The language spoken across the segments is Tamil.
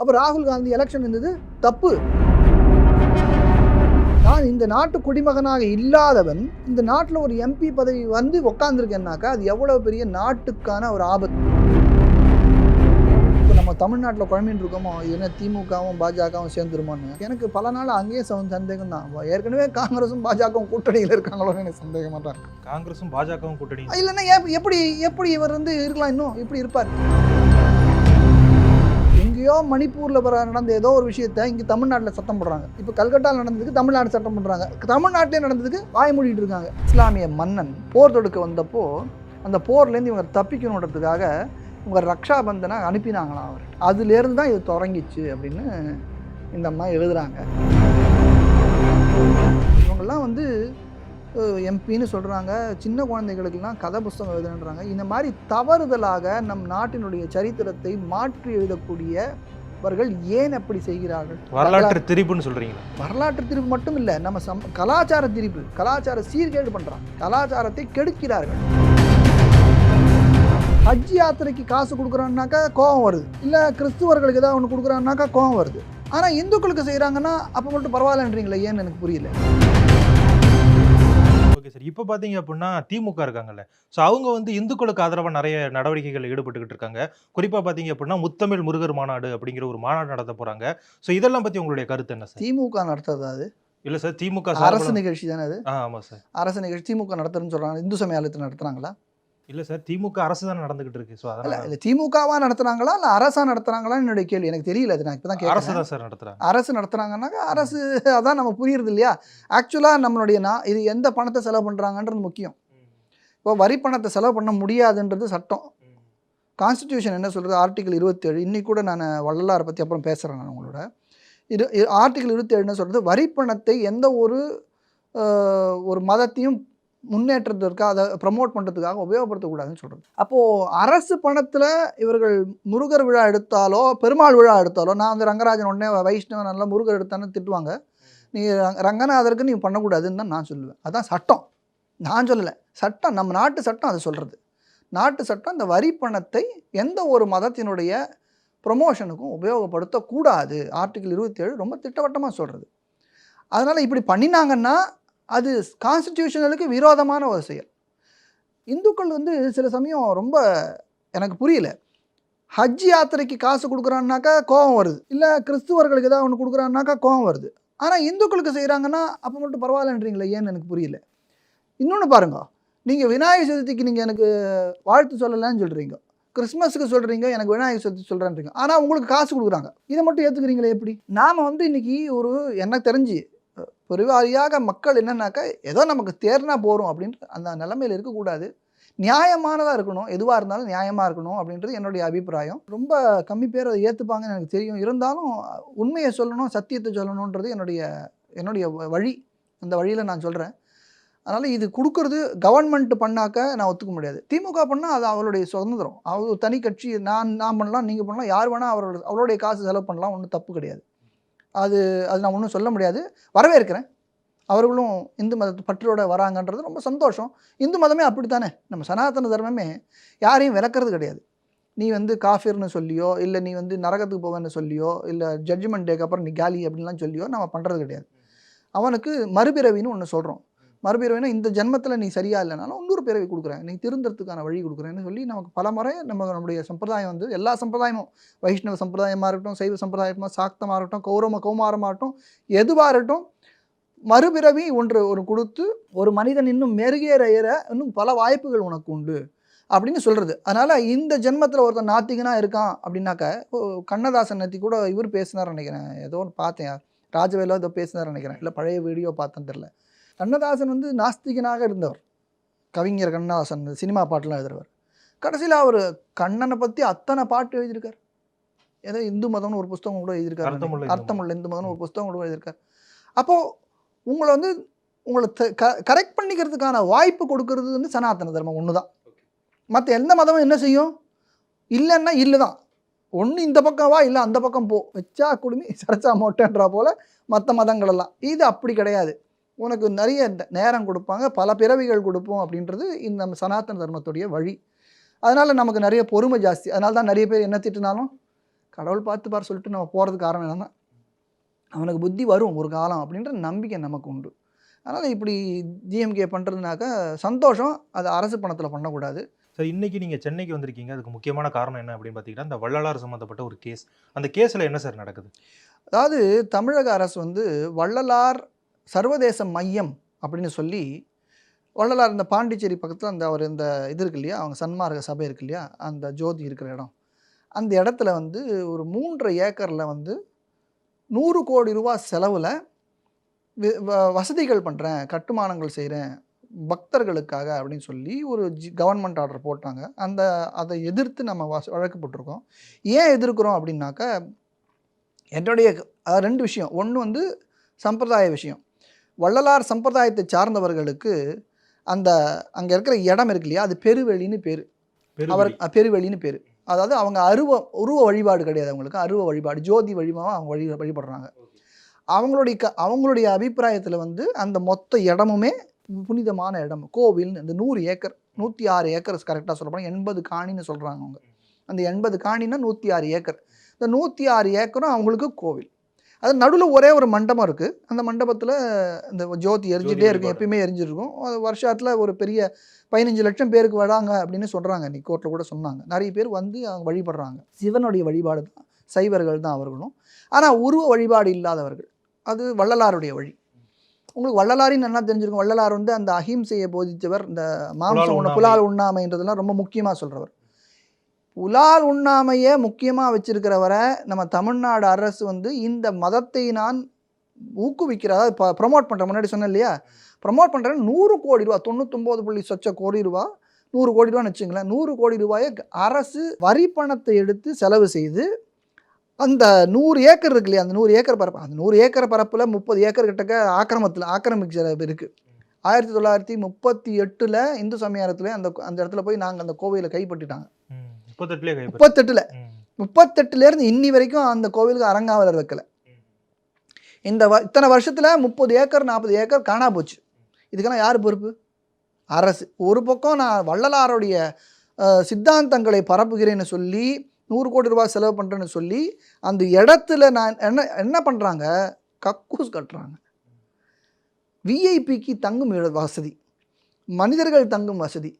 அப்போ ராகுல் காந்தி எலெக்ஷன் இருந்தது. தப்பு. நான் இந்த நாட்டு குடிமகனாக இல்லாதவன் இந்த நாட்டில் ஒரு எம்பி பதவி வந்து உக்காந்துருக்கேன்னாக்கா அது எவ்வளோ பெரிய நாட்டுக்கான ஒரு ஆபத்து. தமிழ்நாட்டில் குழம்பின்னு இருக்கோமோ என்ன திமுகவும் பாஜகவும் சேர்ந்துருமோன்னு? எனக்கு பல நாள் அங்கேயே சந்த- சந்தேகம் தான் ஏற்கனவே காங்கிரஸும் பாஜகவும் கூட்டணியில் இருக்காங்களோன்னு எனக்கு சந்தேகமாக தான். காங்கிரஸும் பாஜகவும் கூட்டணி இல்லைன்னா எப்- எப்படி எப்படி இவர் வந்து இருக்கலாம் இன்னும்? இப்படி இருப்பார்? எங்கேயோ மணிப்பூரில் நடந்த ஏதோ ஒரு விஷயத்த இங்கே தமிழ்நாட்டில் சட்டம் போடுறாங்க. இப்போ கல்கட்டாவில் நடந்ததுக்கு தமிழ்நாடு சட்டம் பண்ணுறாங்க தமிழ்நாட்டிலே நடந்ததுக்கு வாய் மூடிட்டு இருக்காங்க. இஸ்லாமிய மன்னன் போர் தொடுக்க வந்தப்போ அந்த போர்லேருந்து இவங்க தப்பிக்கணுன்றதுக்காக இவங்க ரக்ஷா பந்தனை அனுப்பினாங்களாம் அவர்? அதுலேருந்து தான் இது தொடங்கிச்சு அப்படின்னு இந்த அம்மா எழுதுறாங்க. இவங்கெல்லாம் வந்து எம்பின்னு சொல்கிறாங்க சின்ன குழந்தைகளுக்கெல்லாம் கதை புஸ்தகம் எழுதுன்றாங்க இந்த மாதிரி தவறுதலாக நம் நாட்டினுடைய சரித்திரத்தை மாற்றி எழுதக்கூடியவர்கள் ஏன் அப்படி செய்கிறார்கள்? வரலாற்று திரிப்புன்னு சொல்றீங்களா? வரலாற்று திரிப்பு மட்டும் இல்லை. நம்ம சம் கலாச்சார திரிப்பு கலாச்சார சீர்கேடு பண்ணுறாங்க கலாச்சாரத்தை கெடுக்கிறார்கள். ஹஜ் யாத்திரைக்கு காசு கொடுக்குறான்னாக்கா கோபம் வருது. இல்லை கிறிஸ்துவர்களுக்கு ஏதாவது ஒன்று கொடுக்குறான்னாக்கா கோபம் வருது. ஆனால் இந்துக்களுக்கு செய்கிறாங்கன்னா அப்போ மட்டும் பரவாயில்லன்றீங்களே? ஏன்னு எனக்கு புரியல. Okay sir. இப்போ பார்த்தீங்க அப்படின்னா திமுக இருக்காங்கல்ல. ஸோ அவங்க வந்து இந்துக்களுக்கு ஆதரவாக நிறைய நடவடிக்கைகள் ஈடுபட்டுக்கிட்டு இருக்காங்க. குறிப்பாக பார்த்தீங்க அப்படின்னா முத்தமிழ் முருகர் மாநாடு அப்படிங்கிற ஒரு மாநாடு நடத்த போறாங்க. ஸோ இதெல்லாம் பற்றி உங்களுடைய கருத்து என்ன சார்? திமுக நடத்துறது அது? இல்லை சார் திமுக அரசு நிகழ்ச்சி தானே அது? ஆ ஆமாம் சார். அரசு நிகழ்ச்சி திமுக நடத்துறேன்னு சொல்கிறாங்க இந்து சமயாலயத்தில் நடத்துகிறாங்களா இல்லை சார் திமுக அரசு தான் நடந்துகிட்டு இருக்கு. ஸோ அதனால இல்லை திமுகவா நடத்துறாங்களா இல்லை அரசா நடத்துறாங்களான்னு என்னுடைய கேள்வி. எனக்கு தெரியல அது நான் இப்போ தான் அரசு தான் சார் நடத்துறாங்க. அரசு நடத்துறாங்கன்னாக்கா அரசு அதான் நம்ம புரியுறது இல்லையா? ஆக்சுவலாக நம்மளுடைய நான் இது எந்த பணத்தை செலவு பண்ணுறாங்கன்றது முக்கியம். இப்போ வரி பணத்தை செலவு பண்ண முடியாதுன்றது சட்டம். கான்ஸ்டிடியூஷன் என்ன சொல்கிறது ஆர்டிகல் இருபத்தேழு. இன்னைக்கு கூட நான் வள்ளலாரை பற்றி அப்புறம் பேசுகிறேன் நான் உங்களோட. இது ஆர்டிகல் இருபத்தேழு என்ன சொல்கிறது வரி பணத்தை எந்த ஒரு ஒரு மதத்தையும் முன்னேற்றத்திற்காக அதை ப்ரமோட் பண்ணுறதுக்காக உபயோகப்படுத்தக்கூடாதுன்னு சொல்கிறது அப்போது அரசு பணத்தில் இவர்கள் முருகர் விழா எடுத்தாலோ பெருமாள் விழா எடுத்தாலோ நான் வந்து ரங்கராஜன் உடனே வைஷ்ணவன் நல்லா முருகர் எடுத்தான்னு திட்டுவாங்க. நீ ரங்கநாதருக்கு நீ பண்ணக்கூடாதுன்னு தான் நான் சொல்லுவேன். அதான் சட்டம். நான் சொல்லலை. சட்டம் நம்ம நாட்டு சட்டம் அதை சொல்கிறது நாட்டு சட்டம் இந்த வரி பணத்தை எந்த ஒரு மதத்தினுடைய ப்ரொமோஷனுக்கும் உபயோகப்படுத்தக்கூடாது. ஆர்டிகிள் இருபத்தேழு ரொம்ப திட்டவட்டமாக சொல்கிறது அதனால் இப்படி பண்ணினாங்கன்னா அது கான்ஸ்டிடியூஷனலுக்கு விரோதமான ஒரு செயல். இந்துக்கள் வந்து சில சமயம் ரொம்ப எனக்கு புரியல. ஹஜ் யாத்திரைக்கு காசு கொடுக்குறான்னாக்கா கோபம் வருது. இல்லை கிறிஸ்துவர்களுக்கு ஏதாவது ஒன்று கொடுக்குறான்னாக்கா கோபம் வருது. ஆனால் இந்துக்களுக்கு செய்கிறாங்கன்னா அப்போ மட்டும் பரவாயில்லன்றீங்களே? ஏன்னு எனக்கு புரியல. இன்னொன்று பாருங்க. நீங்கள் விநாயகர் சதுர்த்திக்கு நீங்கள் எனக்கு வாழ்த்து சொல்லலைன்னு சொல்கிறீங்க கிறிஸ்மஸுக்கு சொல்கிறீங்க எனக்கு விநாயகர் சதுர்த்தி சொல்கிறேன்றீங்க ஆனால் உங்களுக்கு காசு கொடுக்குறாங்க. இதை மட்டும் ஏற்றுக்கிறீங்களே எப்படி? நாம் வந்து இன்றைக்கி ஒரு எனக்கு தெரிஞ்சு பெருவாரியாக மக்கள் என்னன்னாக்கா ஏதோ நமக்கு தேர்னா போகிறோம் அப்படின்ட்டு அந்த நிலமையில் இருக்கக்கூடாது. நியாயமானதாக இருக்கணும். எதுவாக இருந்தாலும் நியாயமாக இருக்கணும் அப்படின்றது என்னுடைய அபிப்பிராயம். ரொம்ப கம்மி பேர் அதை ஏற்றுப்பாங்கன்னு எனக்கு தெரியும். இருந்தாலும் உண்மையை சொல்லணும் சத்தியத்தை சொல்லணுன்றது என்னுடைய என்னுடைய வழி. அந்த வழியில் நான் சொல்கிறேன் அதனால் இது கொடுக்கறது கவர்மெண்ட் பண்ணாக்க நான் ஒத்துக்க முடியாது. திமுக பண்ணால் அது அவளுடைய சுதந்திரம். அவள் தனி கட்சி நான் நான் பண்ணலாம் நீங்கள் பண்ணலாம் யார் வேணால் அவரோட அவளுடைய காசு செலவு பண்ணலாம் ஒன்றும் தப்பு கிடையாது. அது அது நான் ஒன்றும் சொல்ல முடியாது. வரவேற்கிறேன். அவர்களும் இந்து மதத்து பற்றோட வராங்கன்றது ரொம்ப சந்தோஷம். இந்து மதமே அப்படித்தானே? நம்ம சனாதன தர்மமே யாரையும் விளக்குறது கிடையாது. நீ வந்து காஃபிர்னு சொல்லியோ இல்லை நீ வந்து நரகத்துக்கு போவேன்னு சொல்லியோ இல்லை ஜட்ஜ்மெண்ட் டேக்கு அப்புறம் நீ காலி அப்படின்லாம் சொல்லியோ நம்ம பண்ணுறது கிடையாது. அவனுக்கு மறுபிறவின்னு ஒன்று சொல்கிறோம் மறுபிறவினா இந்த ஜென்மத்தில் நீ சரியா இல்லைனாலும் இன்னொரு பிறவி கொடுக்குறேன். நீ திருந்தறதுக்கான வழி கொடுக்குறேன்னு சொல்லி நமக்கு பல முறை நம்ம நம்முடைய சம்பிரதாயம் வந்து எல்லா சம்பிரதாயமும் வைஷ்ணவ சம்பிரதாயமாக இருக்கட்டும் சைவ சம்பிரதாயமாக சாக்தமாக இருக்கட்டும் கௌரவ கௌமாரமாக இருக்கட்டும் எதுவாக இருக்கட்டும் மறுபிறவி ஒன்று ஒரு கொடுத்து ஒரு மனிதன் இன்னும் மெருகேற ஏற இன்னும் பல வாய்ப்புகள் உனக்கு உண்டு அப்படின்னு சொல்கிறது அதனால் இந்த ஜென்மத்தில் ஒருத்தன் நாத்திகனாக இருக்கான் அப்படின்னாக்க இப்போ கண்ணதாசன் நத்தி கூட இவர் பேசினார் நினைக்கிறேன். ஏதோ ஒன்று பார்த்தேன் ராஜவேலோ ஏதோ பேசினார் நினைக்கிறேன். இல்லை பழைய வீடியோ பார்த்தேன்னு தெரில கண்ணதாசன் வந்து நாஸ்திகனாக இருந்தவர். கவிஞர் கண்ணதாசன் சினிமா பாட்டெலாம் எழுதுறவர். கடைசியில் அவர் கண்ணனை பற்றி அத்தனை பாட்டு எழுதியிருக்கார். ஏதோ இந்து மதம்னு ஒரு புஸ்தகம் கூட எழுதியிருக்காரு. அர்த்தமுள்ள. இந்து மதம்னு ஒரு புஸ்தகம் கூட எழுதியிருக்கார். அப்போது உங்களை வந்து உங்களை கரெக்ட் பண்ணிக்கிறதுக்கான வாய்ப்பு கொடுக்கறது வந்து சனாதன தர்மம் ஒன்று தான் மற்ற எந்த மதமும் என்ன செய்யும்? இல்லைன்னா இல்லை தான் ஒன்று இந்த பக்கம் வா இல்லை அந்த பக்கம் போ. வச்சா குடுமி சரச்சா மொட்டைன்றா போல் மற்ற மதங்கள் எல்லாம். இது அப்படி கிடையாது. உனக்கு நிறைய நேரம் கொடுப்பாங்க பல பிறவிகள் கொடுப்போம் அப்படின்றது இந்த நம்ம சனாதன தர்மத்துடைய வழி. அதனால் நமக்கு நிறைய பொறுமை ஜாஸ்தி. அதனால தான் நிறைய பேர் என்ன திட்டுனாலும் கடவுள் பார்த்து பார் சொல்லிட்டு நம்ம போகிறதுக்கு காரணம் என்னன்னா அவனுக்கு புத்தி வரும் ஒரு காலம் அப்படின்ற நம்பிக்கை நமக்கு உண்டு. அதனால் இப்படி ஜிஎம்கே பண்ணுறதுனாக்கா சந்தோஷம் அது அரசு பணத்தில் பண்ணக்கூடாது. சார் இன்னைக்கு நீங்க சென்னைக்கு வந்திருக்கீங்க. அதுக்கு முக்கியமான காரணம் என்ன அப்படின்னு பார்த்தீங்கன்னா இந்த வள்ளலார் சம்மந்தப்பட்ட ஒரு கேஸ் அந்த கேஸ்ல என்ன சார் நடக்குது? அதாவது தமிழக அரசு வந்து வள்ளலார் சர்வதேச மையம் அப்படின்னு சொல்லி வள்ளலார் இந்த பாண்டிச்சேரி பக்கத்தில் அந்த அவர் இந்த இது இருக்கு இல்லையா அவங்க சன்மார்க்க சபை இருக்கு இல்லையா அந்த ஜோதி இருக்கிற இடம். அந்த இடத்துல வந்து ஒரு மூன்றரை ஏக்கரில் வந்து நூறு கோடி ரூபா செலவில் வசதிகள் பண்ணுறேன் கட்டுமானங்கள் செய்கிறேன் பக்தர்களுக்காக அப்படின்னு சொல்லி ஒரு ஜி கவர்மெண்ட் ஆர்டர் போட்டாங்க. அந்த அதை எதிர்த்து நம்ம வச வழக்கு போட்டிருக்கோம். ஏன் எதிர்க்கிறோம் அப்படின்னாக்கா என்னுடைய ரெண்டு விஷயம். ஒன்று வந்து சம்பிரதாய விஷயம். வள்ளலார் சம்பிரதாயத்தை சார்ந்தவர்களுக்கு அந்த அங்கே இருக்கிற இடம் இருக்கு இல்லையா? அது பெருவெளின்னு பேர். அவர் பெருவெளின்னு பேர். அதாவது அவங்க அருவ உருவ வழிபாடு கிடையாது அவங்களுக்கு. அருவ வழிபாடு ஜோதி வழிபாக அவங்க வழி வழிபடுறாங்க. அவங்களுடைய க அவங்களுடைய அபிப்பிராயத்தில் வந்து அந்த மொத்த இடமுமே புனிதமான இடம். கோவில் இந்த நூறு ஏக்கர் நூற்றி ஆறு ஏக்கர் கரெக்டாக சொல்ல போனால் எண்பது காணின்னு சொல்கிறாங்க அவங்க. அந்த எண்பது காணின்னா நூற்றி ஆறு ஏக்கர். இந்த நூற்றி ஆறு ஏக்கரும் அவங்களுக்கு கோவில். அது நடுவில் ஒரே ஒரு மண்டபம் இருக்குது அந்த மண்டபத்தில் இந்த ஜோதி எரிஞ்சிட்டே இருக்கும். எப்பயுமே எரிஞ்சிருக்கும். அது வருஷத்தில் ஒரு பெரிய பதினஞ்சு லட்சம் பேருக்கு வராங்க அப்படின்னு சொல்கிறாங்க இன்னைக்கு கோர்ட்டில் கூட சொன்னாங்க. நிறைய பேர் வந்து அவங்க வழிபடுறாங்க. சிவனுடைய வழிபாடு தான். சைவர்கள் தான் அவர்களும். ஆனால் உருவ வழிபாடு இல்லாதவர்கள். அது வள்ளலாருடைய வழி. உங்களுக்கு வள்ளலாரின்னு நல்லா தெரிஞ்சிருக்கும். வள்ளலார் வந்து அந்த அஹிம்சையை போதித்தவர். இந்த மாம்சம் உண்ண. புலால் உண்ணாமைன்றதெல்லாம் ரொம்ப முக்கியமாக சொல்கிறவர் புலால் உண்ணாமையே முக்கியமாக வச்சிருக்கிறவரை நம்ம தமிழ்நாடு அரசு வந்து இந்த மதத்தை நான் ஊக்குவிக்கிற அதாவது இப்போ ப்ரொமோட் பண்ணுற முன்னாடி சொன்னேன் இல்லையா? ப்ரமோட் பண்ணுறேன் நூறு கோடி ரூபா தொண்ணூத்தொம்பது புள்ளி சொச்ச கோடி ரூபா நூறு கோடி ரூபான்னு வச்சுங்களேன் நூறு கோடி ரூபாயை அரசு வரி பணத்தை எடுத்து செலவு செய்து அந்த நூறு ஏக்கர் இருக்கு இல்லையா? அந்த நூறு ஏக்கர் பரப்பு அந்த நூறு ஏக்கர் பரப்பில் முப்பது ஏக்கர் கிட்டக்க ஆக்கிரமத்தில் ஆக்கிரமிக்கிற இருக்குது ஆயிரத்தி தொள்ளாயிரத்தி முப்பத்தி எட்டில் இந்து சமயாரத்தில் அந்த அந்த இடத்துல போய் நாங்கள் அந்த கோவிலை கைப்பற்றிட்டாங்க. முப்பத்தெட்டில். முப்பத்தெட்டுலேருந்து இன்னி வரைக்கும் அந்த கோவிலுக்கு அரங்காவலர் வைக்கல. இந்த வ இத்தனை வருஷத்தில் முப்பது ஏக்கர் நாற்பது ஏக்கர் காணா போச்சு. இதுக்கெல்லாம் யார் பொறுப்பு? அரசு. ஒரு பக்கம் நான் வள்ளலாருடைய சித்தாந்தங்களை பரப்புகிறேன்னு சொல்லி நூறு கோடி ரூபாய் செலவு பண்ணுறேன்னு சொல்லி அந்த இடத்துல நான் என்ன என்ன பண்ணுறாங்க கக்கூஸ் கட்டுறாங்க. விஐபிக்கு தங்கும் வசதி. மனிதர்கள் தங்கும் வசதி.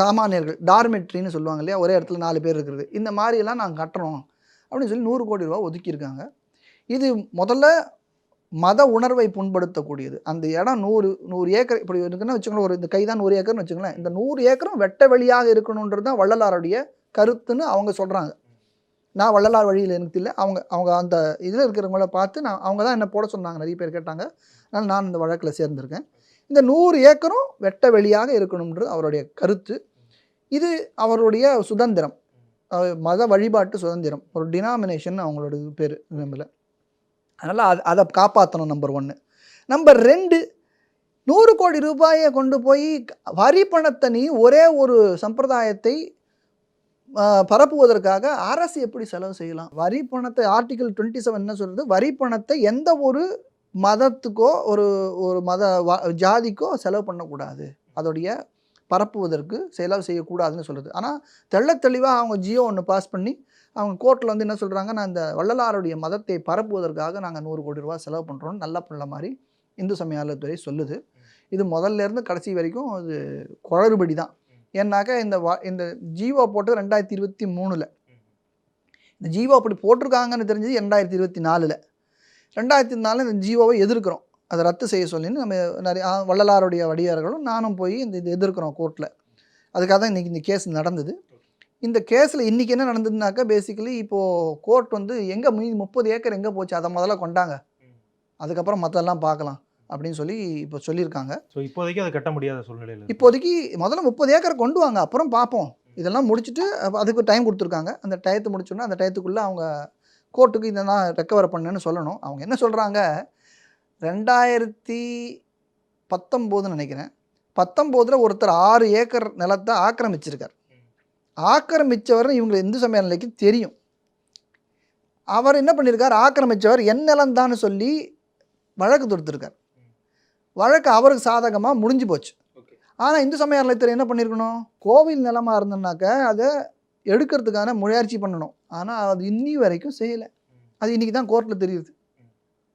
சாமானியர்கள் டார்மெட்ரின்னு சொல்லுவாங்க இல்லையா? ஒரே இடத்துல நாலு பேர் இருக்கிறது. இந்த மாதிரியெல்லாம் நாங்கள் கட்டுறோம் அப்படின்னு சொல்லி நூறு கோடி ரூபா ஒதுக்கியிருக்காங்க. இது முதல்ல மத உணர்வை புண்படுத்தக்கூடியது. அந்த இடம் நூறு நூறு ஏக்கர் இப்படி இருக்குன்னா வச்சுக்கோங்களேன் ஒரு இந்த கைதான் நூறு ஏக்கர்னு வச்சுக்கோங்களேன் இந்த நூறு ஏக்கரும் வெட்ட வெளியாக இருக்கணுன்றது தான் வள்ளலாருடைய கருத்துன்னு அவங்க சொல்கிறாங்க நான் வள்ளலார் வழியில் எனக்கு இல்லை அவங்க அவங்க அந்த இதில் இருக்கிறவங்கள பார்த்து நான் அவங்க தான் என்ன போட சொன்னாங்க நிறைய பேர் கேட்டாங்க. அதனால் நான் இந்த வழக்கில் சேர்ந்திருக்கேன். இந்த நூறு ஏக்கரும் வெட்ட வெளியாக இருக்கணும்ன்றது அவருடைய கருத்து. இது அவருடைய சுதந்திரம். மத வழிபாட்டு சுதந்திரம். ஒரு டினாமினேஷன் அவங்களோட பேர் நம்மள அதனால் அது அதை காப்பாற்றணும் நம்பர் ஒன்று நம்பர் ரெண்டு நூறு கோடி ரூபாயை கொண்டு போய் வரி பணத்தை நீ ஒரே ஒரு சம்பிரதாயத்தை பரப்புவதற்காக அரசு எப்படி செலவு செய்யலாம்? வரி பணத்தை ஆர்டிகல் டுவெண்ட்டி செவன் என்ன சொல்கிறது வரி பணத்தை எந்த ஒரு மதத்துக்கோ ஒரு ஒரு மத ஜாதிக்கோ செலவு பண்ணக்கூடாது. அதோடைய பரப்புவதற்கு செலவு செய்யக்கூடாதுன்னு சொல்லுது ஆனால் தெள்ளத் தெளிவாக அவங்க ஜியோ ஒன்று பாஸ் பண்ணி அவங்க கோர்ட்டில் வந்து என்ன சொல்கிறாங்க நான் இந்த வள்ளலாருடைய மதத்தை பரப்புவதற்காக நாங்கள் நூறு கோடி ரூபா செலவு பண்ணுறோம்னு நல்ல பிள்ளை மாதிரி இந்து சமய அறநிலையத்துறை சொல்லுது. இது முதல்ல இருந்து கடைசி வரைக்கும் அது குளறுபடி தான். ஏன்னாக்கா இந்த வா இந்த ஜீவோ போட்டது ரெண்டாயிரத்தி இருபத்தி மூணில். இந்த ஜீவோ அப்படி போட்டிருக்காங்கன்னு தெரிஞ்சது ரெண்டாயிரத்தி இருபத்தி நாலில். ரெண்டாயிரத்தி நாலில் இந்த ஜீவோவை எதிர்க்கிறோம். அதை ரத்து செய்ய சொல்லின்னு நம்ம நிறைய வள்ளலாருடைய வடிகார்களும் நானும் போய் இந்த இது எதிர்க்கிறோம் கோர்ட்டில் அதுக்காக தான் இன்றைக்கி இந்த கேஸ் நடந்தது. இந்த கேஸில் இன்றைக்கி என்ன நடந்ததுனாக்கா பேசிக்கலி இப்போது கோர்ட் வந்து எங்கே மீதி முப்பது ஏக்கர் எங்கே போச்சு அதை முதல்ல கொண்டாங்க. அதுக்கப்புறம் மற்றெல்லாம் பார்க்கலாம் அப்படின்னு சொல்லி இப்போ சொல்லியிருக்காங்க. ஸோ இப்போதைக்கு அதை கட்ட முடியாத சூழ்நிலையில். இப்போதைக்கு முதல்ல முப்பது ஏக்கர் கொண்டு வாங்க அப்புறம் பார்ப்போம். இதெல்லாம் முடிச்சுட்டு அதுக்கு டைம் கொடுத்துருக்காங்க. அந்த டயத்தை முடிச்சோன்னா அந்த டயத்துக்குள்ளே அவங்க கோர்ட்டுக்கு இதெல்லாம் ரெக்கவர் பண்ணுன்னு சொல்லணும். அவங்க என்ன சொல்கிறாங்க ரெண்டாயிரத்தி பத்தொம்போதுன்னு நினைக்கிறேன். பத்தொம்போதில் ஒருத்தர் ஆறு ஏக்கர் நிலத்தை ஆக்கிரமிச்சிருக்கார். ஆக்கிரமித்தவர் இவங்க இந்து சமய நிலைக்கு தெரியும். அவர் என்ன பண்ணியிருக்கார் ஆக்கிரமித்தவர் என் நிலம்தான்னு சொல்லி வழக்கு தொடுத்திருக்கார். வழக்கு அவருக்கு சாதகமாக முடிஞ்சு போச்சு. ஆனால் இந்து சமய அறநிலையத்துறை என்ன பண்ணியிருக்கணும் கோவில் நிலமா இருந்தனாக்க அதை எடுக்கிறதுக்கான முயற்சி பண்ணணும். ஆனால் அது இன்னி வரைக்கும் செய்யலை. அது இன்றைக்கி தான் கோர்ட்டில் தெரியுது.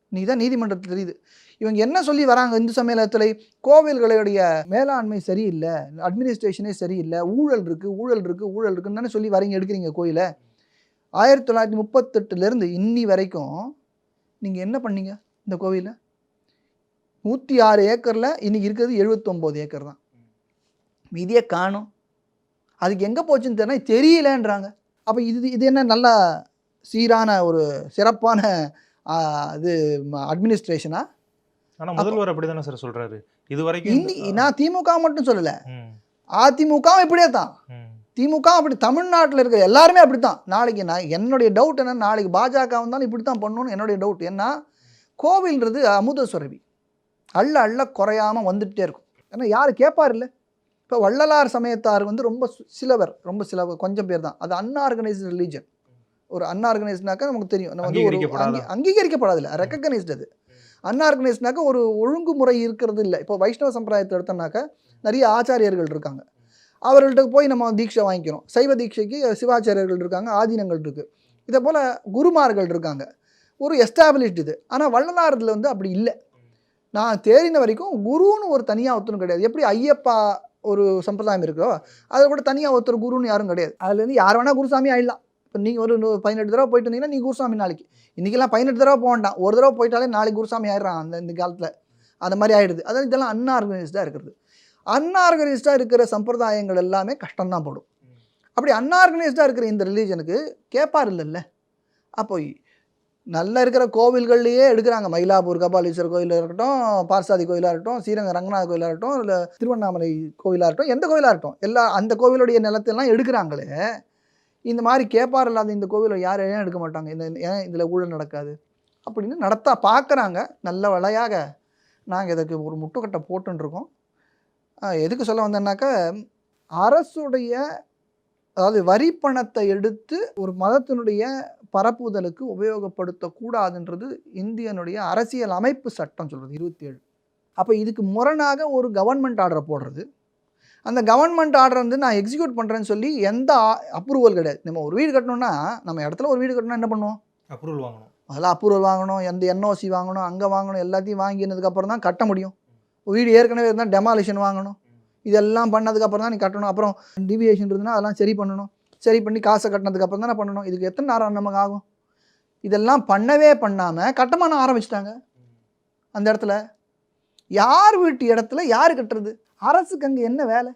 இன்றைக்கி தான் நீதிமன்றத்தில் தெரியுது. இவங்க என்ன சொல்லி வராங்க இந்து சமயத்தில்? கோவில்களுடைய மேலாண்மை சரியில்லை அட்மினிஸ்ட்ரேஷனே சரியில்லை ஊழல் இருக்குது ஊழல் இருக்குது ஊழல் இருக்குன்னு தானே சொல்லி வரீங்க எடுக்கிறீங்க கோயிலை? ஆயிரத்தி தொள்ளாயிரத்தி முப்பத்தெட்டுலேருந்து இன்னி வரைக்கும் நீங்கள் என்ன பண்ணீங்க இந்த கோவிலில்? நூற்றி ஆறு ஏக்கரில் இன்றைக்கி இருக்கிறது எழுபத்தொம்போது ஏக்கர் தான். மீதியே காணும். அதுக்கு எங்கே போச்சுன்னு தெரியல தெரியலன்றாங்க. அப்போ இது இது என்ன நல்ல சீரான ஒரு சிறப்பான இது அட்மினிஸ்ட்ரேஷனா ஆனா முதல்வர் அப்படிதானே சார் சொல்றாரு. இது வரைக்கும் இன்னி நான் திமுக மட்டும் சொல்லலை. அதிமுகவும் இப்படியே தான் திமுக அப்படி தமிழ்நாட்டில் இருக்கிற எல்லாருமே அப்படி தான் நாளைக்கு நான் என்னுடைய டவுட் என்ன நாளைக்கு பாஜக வந்தாலும் இப்படி தான் பண்ணணும்னு என்னுடைய டவுட் ஏன்னா கோவில்ன்றது அமுத சுரபி. அள்ள அள்ள குறையாமல் வந்துட்டே இருக்கும். ஏன்னா யார் கேட்பார் இல்லை இப்போ வள்ளலார் சமயத்தார் வந்து ரொம்ப சிலவர் ரொம்ப சிலவர் கொஞ்சம் பேர் தான். அது அன்ஆர்கனைஸ்டு ரிலீஜன் ஒரு அன்ஆர்கனைஸ்ட்னாக்கா நமக்கு தெரியும். நம்ம வந்து ஒரு அங்கீகரிக்கப்படாத. அங்கீ- அங்கீகரிக்கப்படாதில்ல. ரெக்கக்னைஸ்டு அது. அன்ஆர்கனைஸ்ட்னாக்கா ஒரு ஒழுங்குமுறை இருக்கிறது இல்லை இப்போ வைஷ்ணவ சம்பிரதாயத்தை எடுத்தோம்னாக்கா நிறைய ஆச்சாரியர்கள் இருக்காங்க. அவர்கள்ட்ட போய் நம்ம தீட்சை வாங்கிக்கிறோம். சைவ தீட்சைக்கு சிவாச்சாரியர்கள் இருக்காங்க ஆதீனங்கள் இருக்குது இதே போல் குருமார்கள் இருக்காங்க. ஒரு எஸ்டாப்ளிஷ்டு இது. ஆனால் வள்ளலாரத்தில் வந்து அப்படி இல்லை. நான் தேறின வரைக்கும் குருன்னு ஒரு தனியாக ஒருத்தரும் கிடையாது. எப்படி ஐயப்பா ஒரு சம்பிரதாயம் இருக்கோ அதில் கூட தனியாக ஒருத்தர் குருன்னு யாரும் கிடையாது. அதுலேருந்து யார் வேணால் குருசாமி ஆயிடலாம். இப்போ நீங்கள் ஒரு பதினெட்டு தடவை போயிட்டு வந்தீங்கன்னா நீ குருசாமி நாளைக்கு. இன்றைக்கெல்லாம் பதினெட்டு தடவை போக வேண்டாம். ஒரு தடவை போயிட்டாலே நாளைக்கு குருசாமி ஆயிடுறான் அந்த இந்த காலத்தில். அந்த மாதிரி ஆயிடுது. அதாவது இதெல்லாம் அன்ஆர்கனைஸ்டாக இருக்கிறது. அன்ஆர்கனைஸ்டாக இருக்கிற சம்பிரதாயங்கள் எல்லாமே கஷ்டம்தான் படும். அப்படி அன்ஆர்கனைஸ்டாக இருக்கிற இந்த ரிலீஜனுக்கு கேட்பார் இல்லைல்ல? அப்போ நல்லா இருக்கிற கோவில்கள்லையே எடுக்கிறாங்க. மயிலாப்பூர் கபாலீஸ்வரர் கோயிலாக இருக்கட்டும் பார்சாதி கோயிலாக இருக்கட்டும் ஸ்ரீரங்க ரங்கநாத கோயிலாக இருக்கட்டும் இல்லை திருவண்ணாமலை கோயிலாக இருக்கட்டும் எந்த கோயிலாக இருக்கட்டும் எல்லா அந்த கோவிலுடைய நிலத்தெல்லாம் எடுக்கிறாங்களே. இந்த மாதிரி கேட்பார் இல்லாத இந்த கோவிலை யார் ஏன் எடுக்க மாட்டாங்க? இந்த ஏன் இதில் ஊழல் நடக்காது? அப்படின்னு நடத்தா பார்க்குறாங்க நல்ல வழையாக நாங்கள் இதுக்கு ஒரு முட்டுக்கட்டை போட்டுருக்கோம் எதுக்கு சொல்ல வந்தேன்னாக்கா அரசுடைய அதாவது வரி பணத்தை எடுத்து ஒரு மதத்தினுடைய பரப்புதலுக்கு உபயோகப்படுத்தக்கூடாதுன்றது இந்தியனுடைய அரசியல் அமைப்பு சட்டம் சொல்கிறது இருபத்தி ஏழு அப்போ இதுக்கு முரணாக ஒரு கவர்மெண்ட் ஆர்டரை போடுறது. அந்த கவர்மெண்ட் ஆர்டர் வந்து நான் எக்ஸிக்யூட் பண்ணுறேன்னு சொல்லி எந்த அப்ரூவல் கிடையாது. நம்ம ஒரு வீடு கட்டணும்னா நம்ம இடத்துல ஒரு வீடு கட்டணும்னா என்ன பண்ணுவோம்? அப்ரூவல் வாங்கணும். அதெல்லாம் அப்ரூவல் வாங்கணும் எந்த என்ஓசி வாங்கணும் அங்கே வாங்கணும் எல்லாத்தையும் வாங்கினதுக்கப்புறம் தான் கட்ட முடியும். வீடு ஏற்கனவே இருந்தால் டெமாலிஷன் வாங்கணும். இதெல்லாம் பண்ணதுக்கப்புறம் தான் நீ கட்டணும். அப்புறம் டிவியேஷன் இருந்ததுன்னா அதெல்லாம் சரி பண்ணணும். சரி பண்ணி காசை கட்டினதுக்கப்புறம் தானே பண்ணணும். இதுக்கு எத்தனை நேரம் நமக்கு ஆகும்? இதெல்லாம் பண்ணவே பண்ணாமல் கட்டமானம் ஆரம்பிச்சிட்டாங்க. அந்த இடத்துல யார் வீட்டு இடத்துல யார் கட்டுறது? அரசுக்கு அங்கே என்ன வேலை?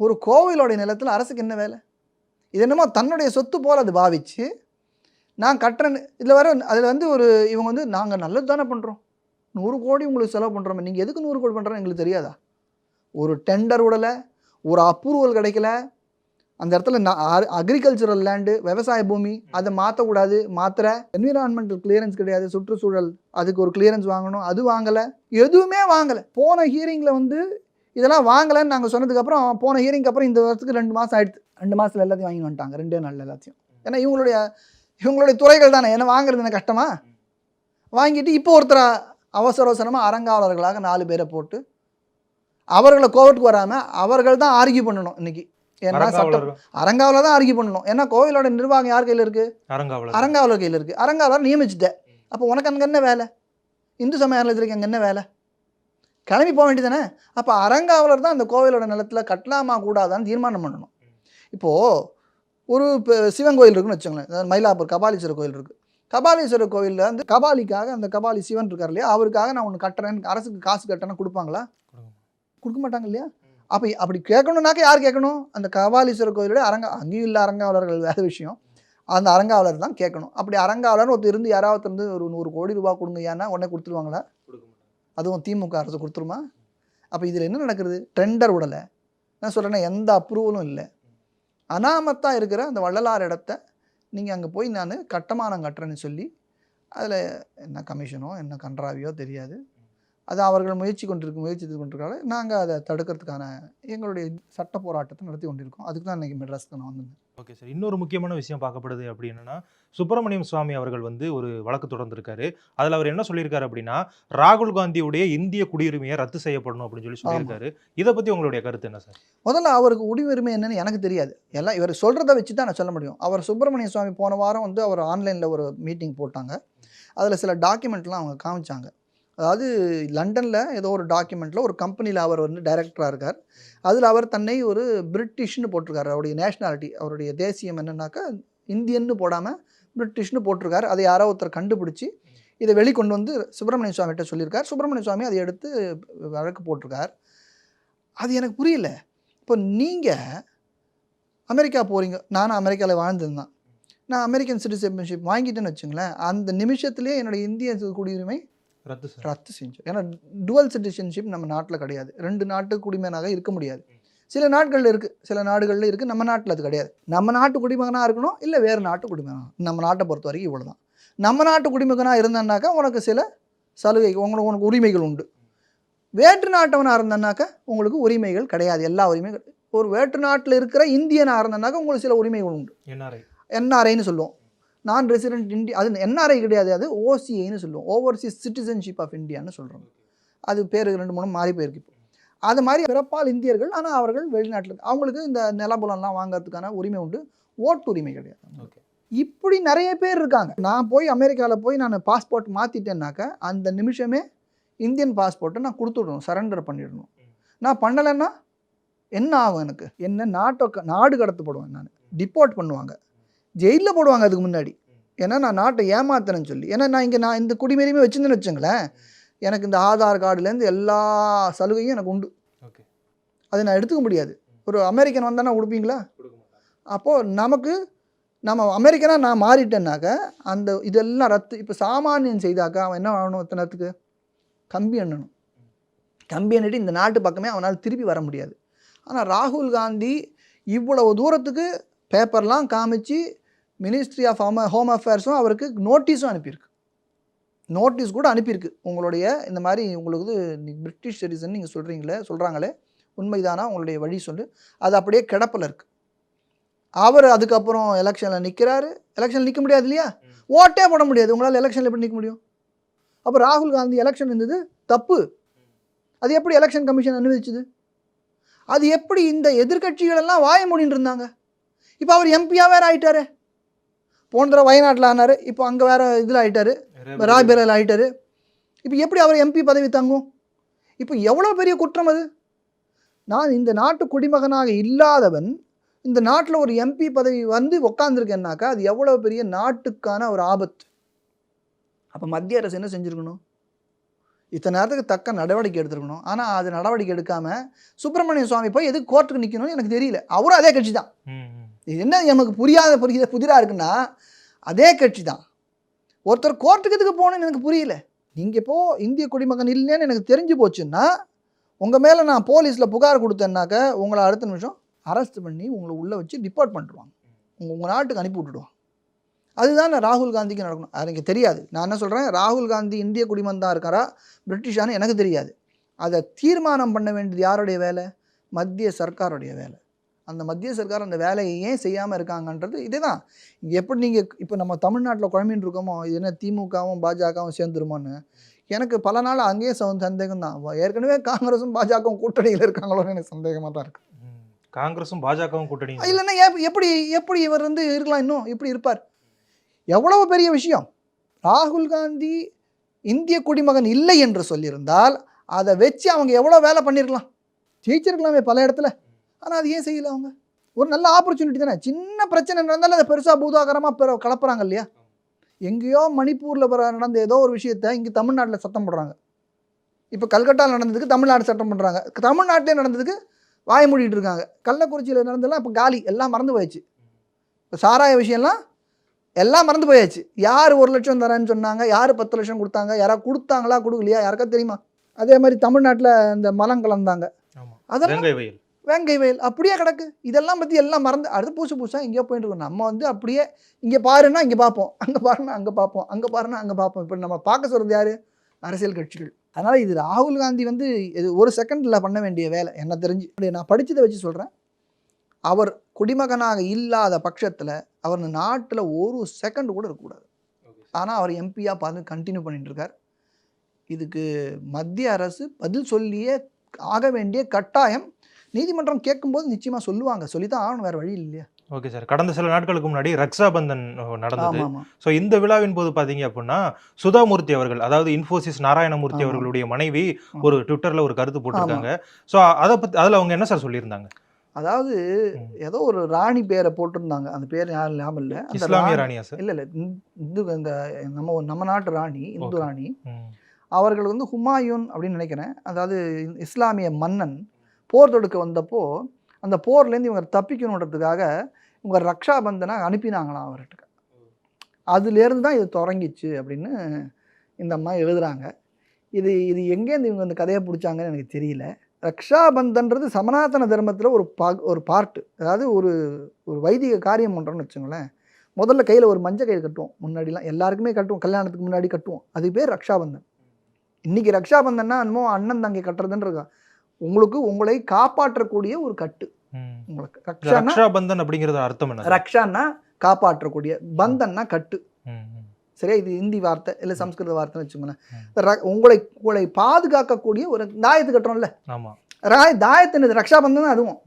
ஒரு கோவிலோடைய நிலத்தில் அரசுக்கு என்ன வேலை? இது என்னமோ தன்னுடைய சொத்து போல் அது பாவிச்சு நான் கட்டுறேன்னு இதில் வர அதில் வந்து ஒரு இவங்க வந்து நாங்கள் நல்லது தானே பண்ணுறோம் நூறு கோடி உங்களுக்கு செலவு பண்ணுறோமே நீங்கள் எதுக்கு நூறு கோடி பண்ணுறோன்னு எங்களுக்கு தெரியாதா? ஒரு டெண்டர் விடலை ஒரு அப்ரூவல் கிடைக்கல. அந்த இடத்துல அக்ரிகல்ச்சரல் லேண்டு விவசாய பூமி அதை மாற்றக்கூடாது மாத்திர என்விரான்மெண்டல் கிளியரன்ஸ் கிடையாது சுற்றுச்சூழல் அதுக்கு ஒரு கிளியரன்ஸ் வாங்கணும் அது வாங்கலை. எதுவுமே வாங்கலை. போன ஹியரிங்கில் வந்து இதெல்லாம் வாங்கலைன்னு நாங்கள் சொன்னதுக்கப்புறம் போன ஹியரிங்க்கு அப்புறம் இந்த வருஷத்துக்கு ரெண்டு மாதம் ஆயிடுச்சு. ரெண்டு மாதத்தில் எல்லாத்தையும் வாங்கி வந்துட்டாங்க ரெண்டே நாளில் எல்லாத்தையும். ஏன்னா இவங்களுடைய இவங்களுடைய துறைகள் தானே என்ன வாங்குறது என்ன கஷ்டமா? வாங்கிட்டு இப்போ ஒருத்தர் அவசர அவசரமாக அறங்காவலர்களாக நாலு பேரை போட்டு அவர்களை கோர்ட்டுக்கு வராமல் அவர்கள் தான் ஆர்கியூ பண்ணணும் இன்னைக்கு. ஏன்னா சட்டம் அறங்காவலர் தான் ஆர்கியூ பண்ணணும். ஏன்னா கோவிலோட நிர்வாகம் யார் கையில் இருக்குது அறங்காவலர். கையில் இருக்குது அறங்காவலர் நியமிச்சிட்டேன். அப்போ உனக்கு அங்கே என்ன வேலை? இந்து சமய அறநிலையத்துறைக்கு அங்கே என்ன வேலை? கிளம்பி போக வேண்டியதானே அப்போ அறங்காவலர் தான் அந்த கோவிலோட நிலத்தில் கட்டலாமா கூடாதான்னு தீர்மானம் பண்ணணும். இப்போது ஒரு இப்போ சிவன் கோயில் இருக்குன்னு வச்சுக்கோங்களேன். மயிலாப்பூர் கபாலீஸ்வரர் கோயில் இருக்குது கபாலீஸ்வரர் கோயிலில் வந்து கபாலிக்காக அந்த கபாலி சிவன் இருக்கார் இல்லையா? அவருக்காக நான் ஒன்று கட்டுறேன். அரசுக்கு காசு கட்டணும் கொடுப்பாங்களா? கொடுக்க மாட்டாங்க இல்லையா அப்போ அப்படி கேட்கணுன்னாக்க யார் கேட்கணும்? அந்த கபாலீஸ்வரர் கோயிலோட அரங்க அங்கேயும் இல்லை அரங்காவலர்கள் வேறு விஷயம். அந்த அரங்காவலர் தான் கேட்கணும். அப்படி அரங்காவலர் ஒருத்தர் இருந்து யாராவது இருந்து ஒரு நூறு கோடி ரூபா கொடுங்க ஏன்னா உடனே கொடுத்துருவாங்களா? அதுவும் திமுக அரசு கொடுத்துருமா? அப்போ இதில் என்ன நடக்குது? டெண்டர் விடலை நான் சொல்கிறேன்னா எந்த அப்ரூவலும் இல்லை. அனாமத்தாக இருக்கிற அந்த வள்ளலார் இடத்த நீங்கள் அங்கே போய் நான் கட்டமானம் கட்டுறேன்னு சொல்லி அதில் என்ன கமிஷனோ என்ன கன்றாவியோ தெரியாது. அது அவர்கள் முயற்சி கொண்டிருக்க முயற்சி கொண்டிருக்காங்க நாங்கள் அதை தடுக்கிறதுக்கான எங்களுடைய சட்ட போராட்டத்தை நடத்தி கொண்டிருக்கோம். அதுக்கு தான் இன்றைக்கி மெட்ராஸ்க்கு நான் வந்திருந்தேன். Okay sir. இன்னொரு முக்கியமான விஷயம் பார்க்கப்படுது அப்படி என்னன்னா சுப்பிரமணியம் சுவாமி அவர்கள் வந்து ஒரு வழக்கு தொடர்ந்திருக்காரு. அதில் அவர் என்ன சொல்லியிருக்காரு அப்படின்னா ராகுல் காந்தியுடைய இந்திய குடியுரிமையை ரத்து செய்யப்படணும் அப்படின்னு சொல்லி சொல்லியிருக்காரு. இதை பத்தி உங்களுடைய கருத்து என்ன சார்? முதல்ல அவருக்கு உரிமை என்னன்னு எனக்கு தெரியாது. எல்லாம் இவர் சொல்கிறத வச்சு தான் நான் சொல்ல முடியும். அவர் சுப்பிரமணிய சுவாமி போன வாரம் வந்து அவர் ஆன்லைனில் ஒரு மீட்டிங் போட்டாங்க. அதில் சில டாக்குமெண்ட்லாம் அவங்க காமிச்சாங்க. அதாவது லண்டனில் ஏதோ ஒரு டாக்குமெண்ட்டில் ஒரு கம்பெனியில் அவர் வந்து டைரக்டராக இருக்கார். அதில் அவர் தன்னை ஒரு பிரிட்டிஷ்னு போட்டிருக்காரு. அவருடைய நேஷ்னாலிட்டி அவருடைய தேசியம் என்னன்னாக்கா இந்தியன்னு போடாமல் பிரிட்டிஷ்னு போட்டிருக்காரு. அதை யாரோ ஒருத்தர் கண்டுபிடிச்சி இதை வெளிக்கொண்டு வந்து சுப்பிரமணிய சுவாமிகிட்ட சொல்லியிருக்கார். சுப்பிரமணிய சுவாமி அதை எடுத்து வழக்கு போட்டிருக்கார். அது எனக்கு புரியல. இப்போ நீங்கள் அமெரிக்கா போகிறீங்க நானும் அமெரிக்காவில் வாழ்ந்திருந்தேன். நான் அமெரிக்கன் சிட்டிசன்ஷிப் வாங்கிட்டேன்னு வச்சுங்களேன். அந்த நிமிஷத்துலேயே என்னோட இந்திய குடியுரிமை ரத்து ரத்து செஞ்சு. ஏன்னா டுவல் சிட்டிசன்ஷிப் நம்ம நாட்டில் கிடையாது. ரெண்டு நாட்டு குடிமகனாக இருக்க முடியாது. சில நாட்களில் இருக்குது சில நாடுகளில் இருக்குது நம்ம நாட்டில் அது கிடையாது. நம்ம நாட்டு குடிமகனாக இருக்கணும் இல்லை வேறு நாட்டு குடிமகனாக நம்ம நாட்டை பொறுத்த வரைக்கும் இவ்வளோ தான் நம்ம நாட்டு குடிமகனாக இருந்தேன்னாக்கா உனக்கு சில சலுகை உங்களுக்கு உனக்கு உரிமைகள் உண்டு. வேற்று நாட்டவனாக இருந்தேன்னாக்கா உங்களுக்கு உரிமைகள் கிடையாது. எல்லா உரிமைகள் ஒரு வேற்று நாட்டில் இருக்கிற இந்தியனாக இருந்தேன்னாக்கா உங்களுக்கு சில உரிமைகள் உண்டு. என்ஆர்ஐ என்ஆர்ஐன்னு சொல்லுவோம். நான் ரெசிடென்ட் இந்தியா அது என்ஆர்ஐ கிடையாது அது ஓசிஐன்னு சொல்லுவோம். ஓவர்சீஸ் சிட்டிசன்ஷிப் ஆஃப் இந்தியான்னு சொல்கிறோம் அது பேர் ரெண்டு மூணு மாறி போயிருக்கு இப்போ. அது மாதிரி பிறப்பால் இந்தியர்கள் ஆனால் அவர்கள் வெளிநாட்டில். அவங்களுக்கு இந்த நிலபுலம்லாம் வாங்குறதுக்கான உரிமை உண்டு. ஓட்டு உரிமை கிடையாது. ஓகே. இப்படி நிறைய பேர் இருக்காங்க. நான் போய் அமெரிக்காவில் போய் நான் பாஸ்போர்ட் மாற்றிட்டேன்னாக்கா அந்த நிமிஷமே இந்தியன் பாஸ்போர்ட்டை நான் கொடுத்துடணும் சரண்டர் பண்ணிடணும். நான் பண்ணலைன்னா என்ன ஆகும் எனக்கு? என்ன நாட்டை நாடு கடத்தப்படுவேன் நான். டிப்போர்ட் பண்ணுவாங்க. ஜெயிலில் போடுவாங்க அதுக்கு முன்னாடி. ஏன்னா நான் நாட்டை ஏமாத்துறேன்னு சொல்லி. ஏன்னா நான் இங்கே நான் இந்த குடிமேறியுமே வச்சுருந்தேன்னு வச்சுங்களேன். எனக்கு இந்த ஆதார் கார்டுலேருந்து எல்லா சலுகையும் எனக்கு உண்டு. ஓகே. அதை நான் எடுத்துக்க முடியாது. ஒரு அமெரிக்கன் வந்தானா கொடுப்பீங்களா அப்போது நமக்கு நம்ம அமெரிக்கனாக நான் மாறிட்டேன்னாக்க அந்த இதெல்லாம் ரத்து இப்போ சாமானியன் செய்தாக்கா அவன் என்ன ஆகணும் இத்தனத்துக்கு கம்பி எண்ணணும் கம்பி எண்ணிட்டு இந்த நாட்டு பக்கமே அவனால் திருப்பி வர முடியாது. ஆனால் ராகுல் காந்தி இவ்வளவு தூரத்துக்கு பேப்பர்லாம் காமிச்சு மினிஸ்ட்ரி ஆஃப் ஹோம் ஹோம் அஃபேர்ஸும் அவருக்கு நோட்டீஸும் அனுப்பியிருக்கு. நோட்டீஸ் கூட அனுப்பியிருக்கு. உங்களுடைய இந்த மாதிரி உங்களுக்கு பிரிட்டிஷ் சிட்டிசன் நீங்கள் சொல்கிறீங்களே சொல்கிறாங்களே உண்மைதானா உங்களுடைய வழி சொல்லு. அது அப்படியே கிடப்பில் இருக்குது அவர் அதுக்கப்புறம் எலெக்ஷனில் நிற்கிறாரு எலெக்ஷனில் நிற்க முடியாது இல்லையா? ஓட்டே போட முடியாது. உங்களால் எலெக்ஷனில் எப்படி நிற்க முடியும்? அப்போ ராகுல் காந்தி எலெக்ஷன் இருந்தது தப்பு. அது எப்படி எலெக்ஷன் கமிஷன் அனுமதிச்சுது? அது எப்படி இந்த எதிர்க்கட்சிகள் எல்லாம் வாய மூடின்னு இருந்தாங்க? இப்போ அவர் எம்பியாக வேற ஆயிட்டாரு. போன தடவை வயநாட்டில் ஆனார். இப்போ அங்கே வேற இதில் ஆயிட்டாரு. ராய்பேரில் ஆயிட்டாரு. இப்போ எப்படி அவர் எம்பி பதவி தங்கும்? இப்போ எவ்வளோ பெரிய குற்றம் அது? நான் இந்த நாட்டு குடிமகனாக இல்லாதவன் இந்த நாட்டில் ஒரு எம்பி பதவி வந்து உக்காந்துருக்கேன்னாக்கா அது எவ்வளோ பெரிய நாட்டுக்கான ஒரு ஆபத்து. அப்போ மத்திய அரசு என்ன செஞ்சுருக்கணும்? இத்தனை நேரத்துக்கு தக்க நடவடிக்கை எடுத்திருக்கணும். ஆனால் அது நடவடிக்கை எடுக்காமல் சுப்பிரமணிய சுவாமி போய் எதுக்கு கோர்ட்டுக்கு நிற்கணும்னு எனக்கு தெரியல. அவரும் அதே கட்சி தான். இது என்ன நமக்கு புரியாத புரியுத புதிராக இருக்குன்னா அதே கட்சி தான் ஒருத்தர் கோர்ட்டுக்கு இதுக்கு போகணும்னு எனக்கு புரியல. நீங்கள் இப்போது இந்திய குடிமகன் இல்லைன்னு எனக்கு தெரிஞ்சு போச்சுன்னா உங்கள் மேலே நான் போலீஸில் புகார் கொடுத்தேன்னாக்க உங்களை அடுத்த நிமிஷம் அரெஸ்ட் பண்ணி உங்களை உள்ளே வச்சு டிபார்ட் பண்ணிடுவாங்க. உங்கள் உங்கள் நாட்டுக்கு அனுப்பி விட்டுடுவாங்க. அதுதான் நான் ராகுல் காந்திக்கு நடக்கணும். அது எனக்கு தெரியாது. நான் என்ன சொல்கிறேன் ராகுல் காந்தி இந்திய குடிமகன் தான் இருக்காரா? பிரிட்டிஷான்னு எனக்கு தெரியாது. அதை தீர்மானம் பண்ண வேண்டியது யாருடைய வேலை? மத்திய சர்க்காருடைய வேலை. அந்த மத்திய சர்க்கார் அந்த வேலையை ஏன் செய்யாமல் இருக்காங்கன்றது இதே தான் இங்கே எப்படி நீங்கள் இப்போ நம்ம தமிழ்நாட்டில் குழம்பின்னு இருக்கோமோ இது என்ன திமுகவும் பாஜகவும் சேர்ந்துருமோன்னு? எனக்கு பல நாள் அங்கேயே சந்த- சந்தேகம் தான். ஏற்கனவே காங்கிரஸும் பாஜகவும் கூட்டணியில் இருக்காங்களோன்னு எனக்கு சந்தேகமாக தான் இருக்குது. காங்கிரஸும் பாஜகவும் கூட்டணி இல்லைன்னா எப்- எப்படி எப்படி இவர் வந்து இருக்கலாம் இன்னும்? இப்படி இருப்பார்? எவ்வளவு பெரிய விஷயம்? ராகுல் காந்தி இந்திய குடிமகன் இல்லை என்று சொல்லியிருந்தால் அதை வச்சு அவங்க எவ்வளோ வேலை பண்ணியிருக்கலாம்? ஜெயிச்சிருக்கலாமே பல இடத்துல. ஆனால் அது ஏன் செய்யல அவங்க? ஒரு நல்ல ஆப்பர்ச்சுனிட்டி தானே. சின்ன பிரச்சனை நடந்தாலும் அதை பெருசாக பூதாகரமாக கலப்புறாங்க இல்லையா? எங்கேயோ மணிப்பூரில் நடந்த ஏதோ ஒரு விஷயத்த இங்கே தமிழ்நாட்டில் சத்தம் போடுறாங்க. இப்போ கல்கட்டாவில் நடந்ததுக்கு தமிழ்நாடு சட்டம் பண்ணுறாங்க தமிழ்நாட்டிலே நடந்ததுக்கு வாய் மூடிட்டு இருக்காங்க. கள்ளக்குறிச்சியில் நடந்ததெல்லாம் இப்போ காலி எல்லாம் மறந்து போயாச்சு. இப்போ சாராய விஷயம்லாம் எல்லாம் மறந்து போயாச்சு. யார் ஒரு லட்சம் தரேன்னு சொன்னாங்க? யார் பத்து லட்சம் கொடுத்தாங்க? யாராவது கொடுத்தாங்களா? கொடுக்கலையா? யாருக்கா தெரியுமா? அதே மாதிரி தமிழ்நாட்டில் இந்த மலம் கலந்தாங்க. அதெல்லாம் வேங்கை வயல். அப்படியே கிடக்கு. இதெல்லாம் பற்றி எல்லாம் மறந்து அடுத்து புதுசு புதுசாக எங்கேயோ போயிட்டு இருக்கோம். நம்ம வந்து அப்படியே இங்கே பாருன்னா இங்கே பார்ப்போம். அங்கே பாருன்னா அங்கே பார்ப்போம். அங்கே பாருன்னா அங்கே பார்ப்போம். இப்போ நம்ம பார்க்க சொல்கிறது யார்? அரசியல் கட்சிகள். அதனால் இது ராகுல் காந்தி வந்து இது ஒரு செகண்டில் பண்ண வேண்டிய வேலை. என்ன தெரிஞ்சு. இப்படி நான் படித்ததை வச்சு சொல்கிறேன் அவர் குடிமகனாக இல்லாத பட்சத்தில் அவர் இந்த நாட்டில் ஒரு செகண்ட் கூட இருக்கக்கூடாது ஆனால் அவர் எம்பியாக பார்த்து கண்டினியூ பண்ணிட்டுருக்கார் இதுக்கு மத்திய அரசு பதில் சொல்லியே ஆக வேண்டிய கட்டாயம் நீதிமன்றம் கேட்கும்போது நிச்சயமாக சொல்லுவாங்க. சொல்லி தான் ஆகணும். வேறு வழி இல்லையா? Okay sir. கடந்த சில நாட்களுக்கு முன்னாடி ரக்ஷாபந்தன் நடந்தது. ஸோ இந்த விழாவின் போது பார்த்தீங்க அப்படின்னா சுதாமூர்த்தி அவர்கள் அதாவது இன்ஃபோசிஸ் நாராயணமூர்த்தி. அவர்களுடைய மனைவி. ஒரு ட்விட்டர்ல ஒரு கருத்து போட்டிருக்காங்க. ஸோ அதை பத்தி அதில் அவங்க என்ன சார் சொல்லியிருந்தாங்க? அதாவது. ஏதோ ஒரு ராணி பேரை போட்டிருந்தாங்க. அந்த பேர் யாரும் ஞாபகம் இல்லை. இஸ்லாமிய ராணி- ராணியா சார்? இல்லை இல்லை. இந்து இந்த நம்ம நம்ம நாட்டு ராணி இந்து. ராணி. அவர்கள் வந்து ஹுமாயூன் அப்படின்னு நினைக்கிறேன். அதாவது இஸ்லாமிய மன்னன். போர் தொடுக்க வந்தப்போ அந்த போர்லேருந்து இவங்க தப்பிக்கணுன்றதுக்காக இவங்க ரக்ஷாபந்தனை அனுப்பினாங்களாம் அவர்கிட்ட. அதுலேருந்து தான் இது தொடங்கிச்சு அப்படின்னு இந்த அம்மா எழுதுகிறாங்க இது இது எங்கேருந்து இவங்க இந்த கதையை பிடிச்சாங்கன்னு எனக்கு தெரியல. ரக்ஷாபந்தன்றது சமநாதன தர்மத்தில் ஒரு பா ஒரு பார்ட்டு அதாவது ஒரு ஒரு வைதிக காரியம் பண்ணுறோன்னு வச்சுங்களேன் முதல்ல கையில் ஒரு மஞ்சள் கயிறு கட்டுவோம். முன்னாடிலாம் எல்லாருக்குமே கட்டுவோம். கல்யாணத்துக்கு முன்னாடி கட்டுவோம். அது பேர் ரக்ஷாபந்தன். இன்றைக்கி ரக்ஷாபந்தன்னா என்னமோ அண்ணன் தங்கை கட்டுறதுன்னு இருக்கா. உங்களுக்கு உங்களை காப்பாற்றக்கூடிய ஒரு கட்டு. உங்களுக்கு இந்த ரக்ஷானா ரக்ஷாபந்தன் அப்படிங்கிறது அர்த்தம் என்ன? ரக்ஷான்னா காப்பாற்றக்கூடிய பந்தன்னா கட்டு. சரியா? இது ஹிந்தி வார்த்தை இல்லை சம்ஸ்கிருத வார்த்தைன்னு வச்சுக்கோங்களேன். உங்களை உங்களை பாதுகாக்கக்கூடிய ஒரு தாயத்து கட்டுறோம்ல. ஆமா. ராய் தாயத்தினது ரக்ஷாபந்தன் அதுவும்.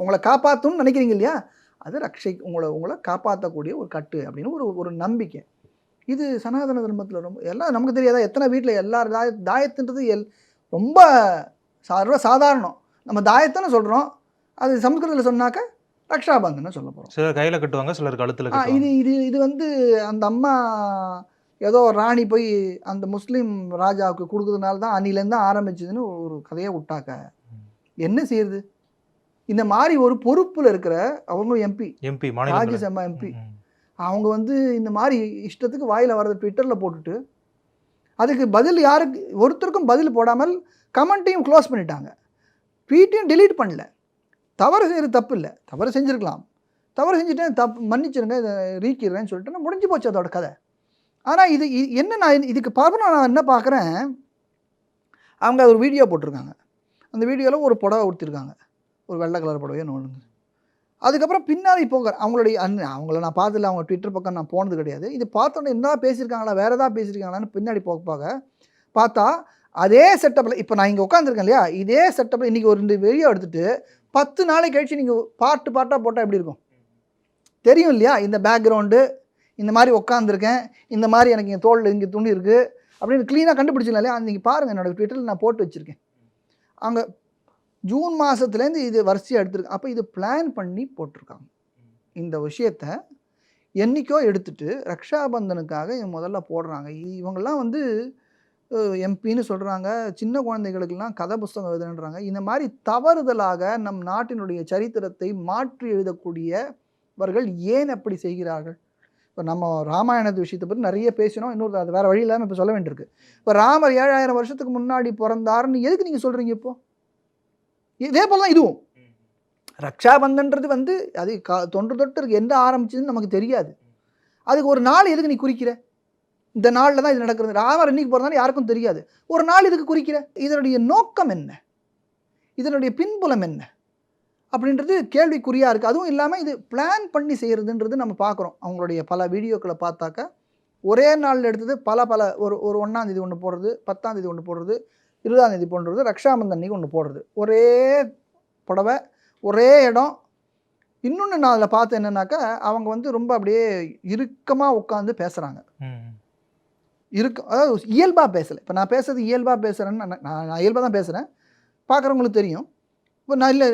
உங்களை காப்பாற்றணும்னு நினைக்கிறீங்க இல்லையா? அது ரக்ஷை உங்களை உங்களை காப்பாற்றக்கூடிய ஒரு கட்டு அப்படின்னு ஒரு ஒரு நம்பிக்கை. இது சனாதன தர்மத்தில் ரொம்ப எல்லாம் நமக்கு தெரியாதா? எத்தனை வீட்டில் எல்லா தாய தாயத்துன்றது எல் ரொம்ப சர்வ சாதாரணம். நம்ம தாயத்தைன்னு சொல்கிறோம் அது சம்ஸ்கிருதத்தில் சொன்னாக்க ரக்ஷாபந்தன்னு சொல்ல போகிறோம் சிலர் கையில கட்டுவாங்க சிலர் கழுத்துல இது இது இது வந்து அந்த அம்மா ஏதோ ராணி போய் அந்த முஸ்லீம் ராஜாவுக்கு கொடுக்கறதுனால தான் அன்னிலேருந்து தான் ஆரம்பிச்சதுன்னு ஒரு கதையை விட்டாக்க. என்ன செய்யுது இந்த மாதிரி ஒரு பொறுப்பில் இருக்கிற அவங்க எம்பி. MP Rajya Sabha MP. அவங்க வந்து இந்த மாதிரி இஷ்டத்துக்கு வாயில் வரதை ட்விட்டரில் போட்டுட்டு அதுக்கு பதில் யாருக்கு ஒருத்தருக்கும் பதில் போடாமல் கமெண்ட்டையும் க்ளோஸ் பண்ணிட்டாங்க. ட்வீட்டையும் டெலீட் பண்ணல. தவறு செய்கிறது தப்பு இல்லை தவறு செஞ்சுருக்கலாம். தவறு செஞ்சுட்டேன் தப்பு மன்னிச்சிருங்க இதை ரீக்கிறேன்னு சொல்லிட்டு நான் முடிஞ்சு போச்சு அதோட கதை. ஆனால் இது என்ன நான் இதுக்கு பார்க்கணும் நான் என்ன பார்க்குறேன் அவங்க ஒரு வீடியோ போட்டிருக்காங்க. அந்த வீடியோவில் ஒரு புடவை உடுத்திருக்காங்க. ஒரு வெள்ளை கலர் புடவையோ ஒன்று அதுக்கப்புறம் பின்னாடி போக அவங்களுடைய அண்ணன் அவங்கள நான் பார்த்ததில்ல அவங்க ட்விட்டர் பக்கம் நான் போனது கிடையாது. இது பார்த்தோன்னே என்ன பேசியிருக்காங்களா வேறு எதாவது பேசியிருக்காங்களான்னு பின்னாடி போக போக பார்த்தா அதே செட்டப்பில் இப்போ நான் இங்கே உட்காந்துருக்கேன் இல்லையா? இதே செட்டப்பில் இன்றைக்கி ஒரு ரெண்டு வீடியோ எடுத்துட்டு பத்து நாளைக்கு கழிச்சு நீங்கள் பாட்டு பாட்டாக போட்டால் எப்படி இருக்கும்? தெரியும் இல்லையா? இந்த பேக்ரவுண்டு இந்த மாதிரி உட்காந்துருக்கேன் இந்த மாதிரி எனக்கு இங்கே தோல் இங்கே துணி இருக்குது அப்படின்னு க்ளீனாக கண்டுபிடிச்சிடலாம் இல்லையா? நீங்கள் பாருங்கள் என்னோடய ட்விட்டரில் நான் போட்டு வச்சுருக்கேன். அங்கே ஜூன் மாதத்துலேருந்து இது வரிசையாக எடுத்துருக்கேன். அப்போ இது பிளான் பண்ணி போட்டிருக்காங்க. இந்த விஷயத்த என்னைக்கோ எடுத்துட்டு ரக்ஷாபந்தனுக்காக இவங்க முதல்ல போடுறாங்க. இவங்கெல்லாம் வந்து எம்பின்னு சொல்கிறாங்க சின்ன குழந்தைகளுக்கெல்லாம் கதை புஸ்தகம் எழுதுன்றாங்க இந்த மாதிரி தவறுதலாக நம் நாட்டினுடைய சரித்திரத்தை மாற்றி எழுதக்கூடியவர்கள் ஏன் அப்படி செய்கிறார்கள்? இப்போ நம்ம ராமாயணத்து விஷயத்தை பற்றி நிறைய பேசினோம். இன்னொரு அது வேறு வழி இல்லாமல் இப்போ சொல்ல வேண்டியிருக்கு. இப்போ ராமர் ஏழாயிரம் வருஷத்துக்கு முன்னாடி பிறந்தாருன்னு எதுக்கு நீங்கள் சொல்கிறீங்க இப்போது இதே போல் தான் இதுவும். ரக்ஷாபந்தன்றது வந்து அது கா தொன்று தொட்டு எந்த ஆரம்பிச்சதுன்னு நமக்கு தெரியாது. அதுக்கு ஒரு நாள் எதுக்கு நீ குறிக்கிற? இந்த நாளில் தான் இது நடக்கிறது. ராமர் இன்னைக்கு போகிறதால யாருக்கும் தெரியாது. ஒரு நாள் இதுக்கு குறிக்கிற? இதனுடைய நோக்கம் என்ன? இதனுடைய பின்புலம் என்ன? அப்படின்றது கேள்விக்குறியாக இருக்குது அதுவும் இல்லாமல் இது பிளான் பண்ணி செய்கிறதுன்றது நம்ம பார்க்குறோம். அவங்களுடைய பல வீடியோக்களை பார்த்தாக்க ஒரே நாளில் எடுத்தது பல பல ஒரு ஒரு ஒன்றாந்தேதி ஒன்று போடுறது பத்தாந்தேதி ஒன்று போடுறது இருபதாந்தேதி போடுறது ரக்ஷாபந்தன் அன்னைக்கு ஒன்று போடுறது. ஒரே புடவை ஒரே இடம். இன்னொன்று நான் அதில் பார்த்து என்னன்னாக்கா அவங்க வந்து ரொம்ப அப்படியே இறுக்கமாக உட்காந்து பேசுகிறாங்க ம். இருக்கு. அதாவது இயல்பாக பேசலை. இப்போ நான் பேசுறது இயல்பாக பேசுகிறேன்னு நான் நான் இயல்பாக தான் பேசுகிறேன் பார்க்குறவங்களுக்கு தெரியும். இப்போ நான் இல்லை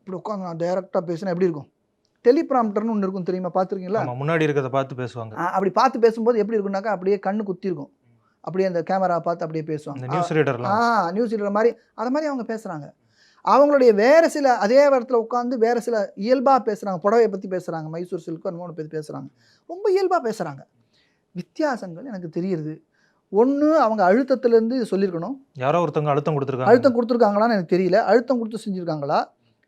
இப்படி உட்காந்து நான் டைரெக்டாக பேசுனா எப்படி இருக்கும்? டெலிப்ராம்டர்னு ஒன்று இருக்கும் தெரியுமா? பார்த்துருக்கீங்களா? முன்னாடி இருக்கிறத பார்த்து பேசுவாங்க. ஆ, அப்படி பார்த்து பேசும்போது எப்படி இருக்கும்னாக்கா அப்படியே கண்ணு குத்தி இருக்கும் அப்படியே அந்த கேமரா பார்த்து அப்படியே பேசுவாங்க. நியூஸ் ஆ ரீடர்லாம் நியூஸ் ரீடர் மாதிரி அது மாதிரி அவங்க பேசுகிறாங்க அவங்களுடைய வேறு சில அதே இடத்துல உட்காந்து வேறு சில இயல்பாக பேசுகிறாங்க புடவையை பற்றி பேசுகிறாங்க மைசூர் சில்க்கு அந்த மூணு பற்றி பேசுகிறாங்க ரொம்ப இயல்பாக பேசுகிறாங்க வித்தியாசங்கள் எனக்கு தெரியுது. ஒன்று அவங்க அழுத்தத்துலேருந்து சொல்லியிருக்கணும். யாரோ ஒருத்தவங்க அழுத்தம் கொடுத்துருக்காங்க. அழுத்தம் கொடுத்துருக்காங்களான்னு எனக்கு தெரியல. அழுத்தம் கொடுத்து செஞ்சுருக்காங்களா?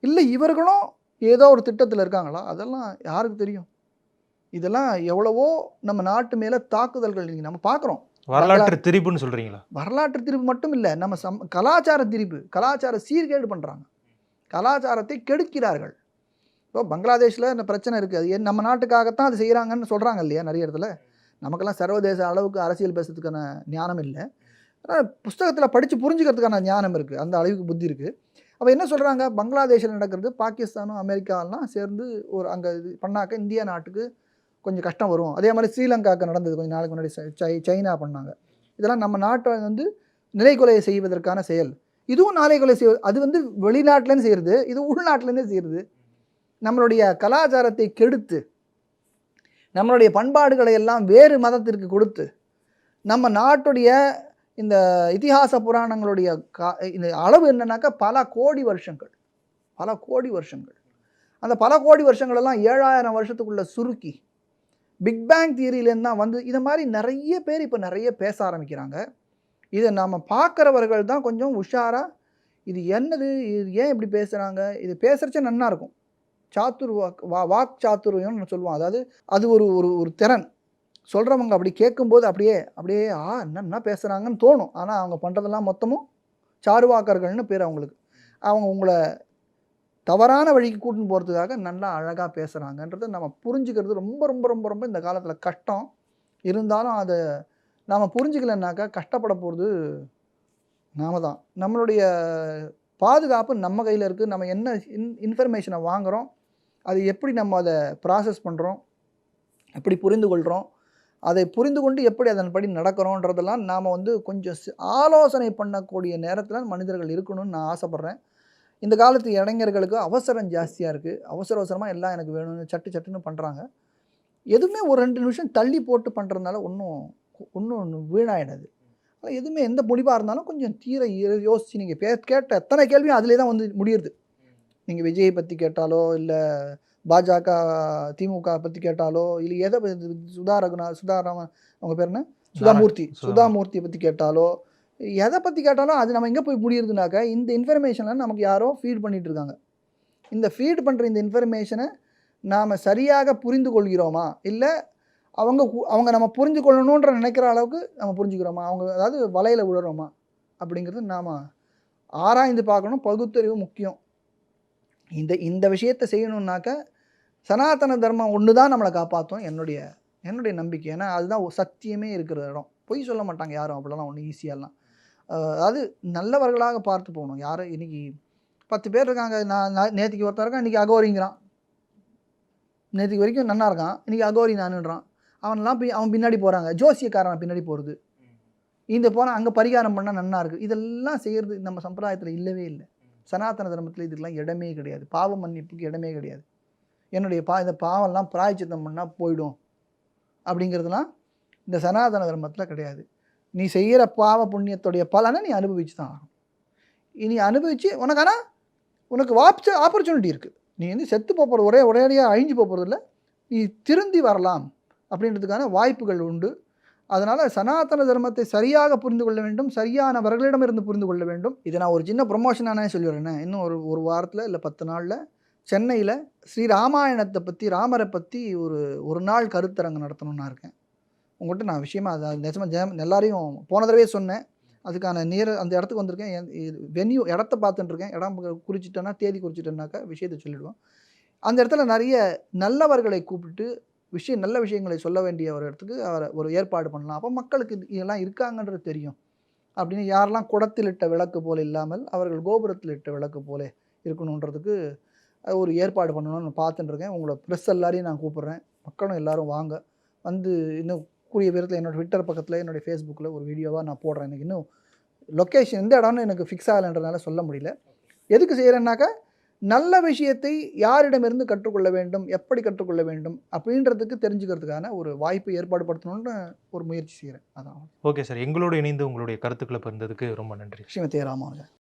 இல்லை இவர்களும் ஏதோ ஒரு திட்டத்தில் இருக்காங்களா? அதெல்லாம் யாருக்கு தெரியும்? இதெல்லாம் எவ்வளவோ நம்ம நாட்டு மேலே தாக்குதல்கள் நீங்கள் நம்ம பார்க்குறோம். வரலாற்று திரிப்புன்னு சொல்றீங்களா? வரலாற்று திரிப்பு மட்டும் இல்லை நம்ம சம் கலாச்சார திரிப்பு கலாச்சார சீர்கேடு பண்ணுறாங்க கலாச்சாரத்தை கெடுக்கிறார்கள். இப்போ பங்களாதேஷில் இந்த பிரச்சனை இருக்குது அது நம்ம நாட்டுக்காகத்தான் அது செய்கிறாங்கன்னு சொல்கிறாங்க இல்லையா நிறைய இடத்துல? நமக்கெல்லாம் சர்வதேச அளவுக்கு அரசியல் பேசுறதுக்கான ஞானம் இல்லை. ஆனால் புஸ்தகத்தில் படித்து புரிஞ்சுக்கிறதுக்கான ஞானம் இருக்குது அந்த அளவுக்கு புத்தி இருக்குது அப்போ என்ன சொல்கிறாங்க பங்களாதேஷில் நடக்கிறது பாகிஸ்தானும் அமெரிக்காலாம் சேர்ந்து ஒரு அங்கே இது பண்ணாக்க இந்தியா நாட்டுக்கு கொஞ்சம் கஷ்டம் வரும். அதே மாதிரி ஸ்ரீலங்காவுக்கு நடந்தது கொஞ்சம் நாளுக்கு முன்னாடி சை சைனா பண்ணாங்க. இதெல்லாம் நம்ம நாட்டை வந்து நிலைக்குலையை செய்வதற்கான செயல். இதுவும் நாளை கொலை செய்வது அது வந்து வெளிநாட்டிலேருந்து செய்கிறது இது உள்நாட்டிலேருந்தே செய்கிறது நம்மளுடைய கலாச்சாரத்தை கெடுத்து நம்மளுடைய பண்பாடுகளை எல்லாம் வேறு மதத்திற்கு கொடுத்து நம்ம நாட்டுடைய இந்த இதிகாச புராணங்களுடைய கா இந்த அளவு என்னன்னாக்கா பல கோடி வருஷங்கள் பல கோடி வருஷங்கள். அந்த பல கோடி வருஷங்களெல்லாம் ஏழாயிரம் வருஷத்துக்குள்ளே சுருக்கி பிக் பேங் தியரியிலேருந்து தான் வந்து இதை மாதிரி நிறைய பேர் இப்போ நிறைய பேச ஆரம்பிக்கிறாங்க. இதை நாம் பார்க்குறவர்கள் தான் கொஞ்சம் உஷாராக இது என்னது இது ஏன் இப்படி பேசுகிறாங்க இது பேசுகிறச்சே நன்னா இருக்கும். சாத்துர் வாக் வா வாக் சாத்துரியம்னு சொல்லுவோம். அதாவது அது ஒரு ஒரு ஒரு திறன். சொல்கிறவங்க அப்படி கேட்கும்போது அப்படியே அப்படியே ஆ என்னென்ன பேசுகிறாங்கன்னு தோணும். ஆனால் அவங்க பண்ணுறதெல்லாம் மொத்தமும் சாருவாக்கர்கள்னு பேர் அவங்களுக்கு. அவங்க உங்களை தவறான வழிக்கு கூட்டின்னு போகிறதுக்காக நல்லா அழகாக பேசுகிறாங்கன்றதை நம்ம புரிஞ்சுக்கிறது ரொம்ப ரொம்ப ரொம்ப ரொம்ப இந்த காலத்தில் கஷ்டம். இருந்தாலும் அதை நாம் புரிஞ்சுக்கலன்னாக்கா கஷ்டப்பட போகிறது நாம தான். நம்மளுடைய பாதுகாப்பு நம்ம கையில் இருக்குது நம்ம என்ன இன் இன்ஃபர்மேஷனை வாங்குகிறோம் அது எப்படி நம்ம அதை ப்ராசஸ் பண்ணுறோம் எப்படி புரிந்து கொள்கிறோம் அதை புரிந்து கொண்டு எப்படி அதன்படி நடக்கிறோன்றதெல்லாம் நாம் வந்து கொஞ்சம் ஆலோசனை பண்ணக்கூடிய நேரத்தில் மனிதர்கள் இருக்கணும்னு நான் ஆசைப்பட்றேன். இந்த காலத்து இளைஞர்களுக்கு அவசரம் ஜாஸ்தியாக இருக்குது அவசர அவசரமாக எல்லாம் எனக்கு வேணும்னு சட்டு சட்டுன்னு பண்ணுறாங்க எதுவுமே ஒரு ரெண்டு நிமிஷம் தள்ளி போட்டு பண்ணுறதுனால ஒன்றும் ஒன்றும் வீணாயிடாது. ஆனால் எதுவுமே எந்த முடிவாக இருந்தாலும் கொஞ்சம் தீர யோசித்து நீங்கள் பே கேட்ட எத்தனை கேள்வியும் அதிலே தான் வந்து முடியுது. நீங்கள் விஜயை பற்றி கேட்டாலோ இல்லை பாஜக திமுக பற்றி கேட்டாலோ இல்லை எதை சுதா ரகுநா சுதாராமன் அவங்க பேர் என்ன? சுதாமூர்த்தி. சுதா- சுதாமூர்த்தியை பற்றி கேட்டாலோ எதை பற்றி கேட்டாலும் அது நம்ம எங்கே போய் முடியுதுனாக்கா இந்த இன்ஃபர்மேஷனை நமக்கு யாரோ ஃபீட் பண்ணிட்டு இருக்காங்க. இந்த ஃபீட் பண்ணுற இந்த இன்ஃபர்மேஷனை நாம் சரியாக புரிந்து கொள்கிறோமா? இல்லை அவங்க அவங்க நம்ம புரிஞ்சு கொள்ளணுன்ற நினைக்கிற அளவுக்கு நம்ம புரிஞ்சுக்கிறோமா? அவங்க அதாவது வலையில் விழுறோமா? அப்படிங்கிறது நாம் ஆராய்ந்து பார்க்கணும். பகுத்தறிவு முக்கியம். இந்த இந்த விஷயத்தை செய்யணுன்னாக்க சனாதன தர்மம் ஒன்று தான் நம்மளை காப்பாற்றும் என்னுடைய என்னுடைய நம்பிக்கை. ஏன்னா அதுதான் சத்தியமே இருக்கிற இடம். பொய் சொல்ல மாட்டாங்க யாரும் அப்படிலாம் ஒன்றும் ஈஸியாலாம் அதாவது நல்லவர்களாக பார்த்து போகணும். யாரும் இன்னைக்கு பத்து பேர் இருக்காங்க நான் நேற்றுக்கு ஒருத்தன் இருக்கான் இன்றைக்கி அகோரிங்கிறான். நேற்றுக்கு வரைக்கும் நன்னா இருக்கான் இன்றைக்கி அகோரி நானுன்றான் அவன்லாம் போய் அவன் பின்னாடி போகிறாங்க ஜோசியக்காரன் பின்னாடி போகிறது இந்த போனால் அங்கே பரிகாரம் பண்ணால் நன்னா இருக்குது இதெல்லாம் செய்கிறது நம்ம சம்பிரதாயத்தில் இல்லவே இல்லை. சனாதன தர்மத்தில் இதுக்கெல்லாம் இடமே கிடையாது. பாவ மன்னிப்புக்கு இடமே கிடையாது. என்னுடைய பா இந்த பாவம்லாம் பிராயச்சித்தம் பண்ணால் போயிடும். அப்படிங்கிறதுலாம் இந்த சனாதன தர்மத்தில் கிடையாது. நீ செய்கிற பாவ புண்ணியத்துடைய பலனை நீ அனுபவிச்சு தான் ஆகணும். இனி அனுபவித்து உனக்கு ஆனால் உனக்கு வாப்ச ஆப்பர்ச்சுனிட்டி இருக்குது நீ வந்து செத்து போகிற ஒரே ஒரேடியாக அழிஞ்சு போகிறதில்ல நீ திருந்தி வரலாம் அப்படின்றதுக்கான வாய்ப்புகள் உண்டு. அதனால் சனாதன தர்மத்தை சரியாக புரிந்து கொள்ள வேண்டும் சரியானவர்களிடமிருந்து புரிந்து கொள்ள வேண்டும். இதை நான் ஒரு சின்ன ப்ரொமோஷனானே சொல்லிடுறேன். இன்னும் ஒரு ஒரு வாரத்தில் இல்லை பத்து நாளில் சென்னையில் ஸ்ரீ ராமாயணத்தை பற்றி ராமரை பற்றி ஒரு ஒரு நாள் கருத்தரங்கு நடத்தணும்னு இருக்கேன். உங்கள்கிட்ட நான் விஷயமா அதை நிஜமாக ஜெயம் எல்லாரையும் போன தடவையே சொன்னேன். அதுக்கான நேர அந்த இடத்துக்கு வந்திருக்கேன். வென்யூ இடத்த பார்த்துட்டுருக்கேன் இடம் குறிச்சிட்டேன்னா தேதி குறிச்சிட்டேன்னாக்கா விஷயத்தை சொல்லிடுவோம். அந்த இடத்துல நிறைய நல்லவர்களை கூப்பிட்டு விஷயம் நல்ல விஷயங்களை சொல்ல வேண்டிய ஒரு இடத்துக்கு அவரை ஒரு ஏற்பாடு பண்ணலாம். அப்போ மக்களுக்கு இதெல்லாம் இருக்காங்கன்றது தெரியும். அப்படின்னு யாரெல்லாம் குடத்தில் இட்ட விளக்கு போல இல்லாமல் அவர்கள் கோபுரத்தில் இட்ட விளக்கு போல இருக்கணுன்றதுக்கு அது ஒரு ஏற்பாடு பண்ணணும்னு நான் இருக்கேன். உங்களை ப்ரெஸ் எல்லாரையும் நான் கூப்பிட்றேன். மக்களும் எல்லோரும் வாங்க. வந்து இன்னும் கூடிய விதத்தில் என்னோட ட்விட்டர் பக்கத்தில் என்னுடைய ஃபேஸ்புக்கில் ஒரு வீடியோவாக நான் போடுறேன். எனக்கு இன்னும் லொக்கேஷன் எந்த இடம்னு எனக்கு ஃபிக்ஸ் ஆகலைன்றதுனால சொல்ல முடியல. எதுக்கு செய்கிறேன்னாக்கா நல்ல விஷயத்தை யாரிடமிருந்து கற்றுக்கொள்ள வேண்டும் எப்படி கற்றுக்கொள்ள வேண்டும் அப்படின்றதுக்கு தெரிஞ்சுக்கிறதுக்கான ஒரு வாய்ப்பு ஏற்பாடு படுத்தணும்னு ஒரு முயற்சி செய்கிறேன் அதான். Okay sir. எங்களோடு இணைந்து உங்களுடைய கருத்துக்களை பகிர்ந்ததுக்கு ரொம்ப நன்றி. ஸ்ரீமதி ராமானுஜன்